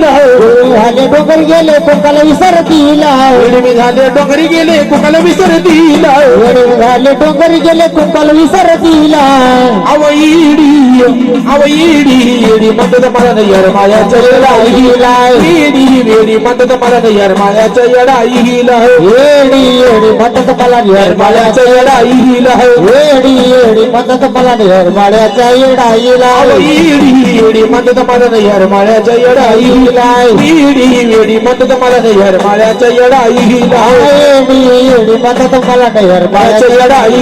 दिला झाले डोंगर गेले कोकाला विसर दिला वेडमी झाले डोंगरी गेले कुकाला विसर दिला झाले डोंगर गेले कोकाला विसर दिला अव इडी अव इडी येडी म्हणतात मला नाही यार मायाच्या येडाईला इडी वेडी म्हणतात मला नाही यार मायाच्या येडाईला येडी येडी म्हणतात मला यार मायाच्या येडाईला येडी येडी म्हणतात मला माळ्याच्या येडाईला अव इडी येडी म्हणतात मला नाही यार मायाच्या येडाईला इडी വീടിയിടി മത്തത്തെ മല കയ്യർ മഴ ചെയ്യടായിടി മത്തത്തെ മല കയ്യർ മഴ ചെയ്യടായി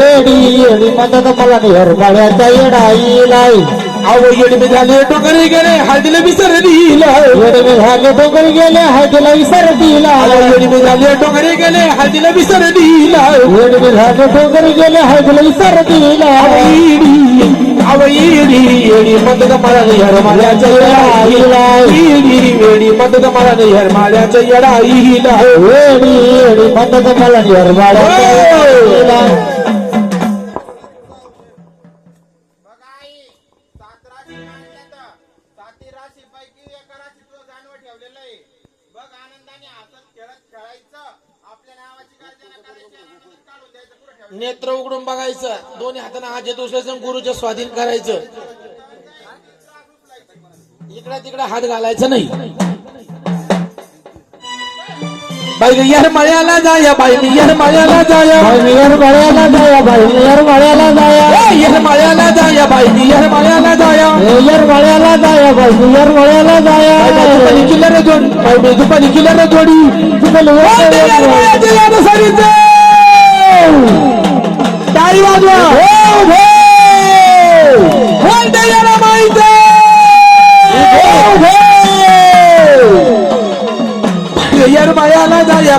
ഏടിയിടി മത്തത്തെ മല കയ്യർ മഴ ചെയ്യടായി येडमी झाले डोंगरी गेले हळदीला विसर दिला. येडे झाले डोंगर गेले हळदीला विसर दिला. येडमी झाले डोंगरी गेले हळदीला विसर दिला. येडे झाले डोंगर गेले हळदीला विसर दिला. इडी येडी म्हणतात मला नाही यार माळ्याच्या येडाईला इडी वेडी म्हणतात मला नाही यार माळ्याच्या येडाईला येडी येडी म्हणतात मला माळ्याच्या येडाईला साती राशी पैकी एका राशी तुझं जानवं ठेवलेलं आहे. बघ आनंदाने हसत खेळत खेळायचं. आपल्या नावाची गर्जना करायची आणि आनंदात काढून द्यायचं पुढे ठेवायचं नेत्र उघडून बघायचं. दोन्ही हाताने हात येत उचलायचं गुरुच्या स्वाधीन करायचं. इकडा तिकडा हात घालायचं नाही. बाई यार मळ्याला जाया बाई यार मळ्याला जाया. नियर मळ्याला जाया बाई नियर मळ्याला जाया. ए, यार मळ्याला जाया बाई यार मळ्याला जाया. नियर मळ्याला जाया बाई नियर मळ्याला जाया. दुपारी किल्लर जोड. बाई दुपारी किल्लर जोडी. सरीचे. टाळी वाजवा.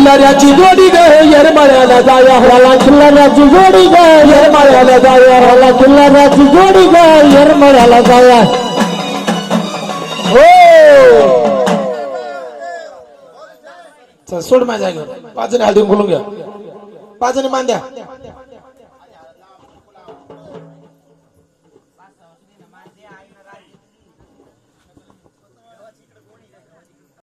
जाया त्याला किल्लाऱ्याची जोडी गे यार मळ्याला जाया त्याला किल्लाऱ्याची जोडी गे यरमळ्याला जाया त्याला किल्लाऱ्याची जोडी गे यार मळ्याला जाया त्याला किल्लाऱ्याची जोडी गे यार मळ्याला जाया त्याला किल्लाऱ्याची जोडी गे यार मळ्याला जाया त्याला किल्लाऱ्याची जोडी गे यरमळ्याला जाया हो चल सोड माझ्या जागेवर पाच जणी हळदी खोलून घ्या पाच जणी मान द्या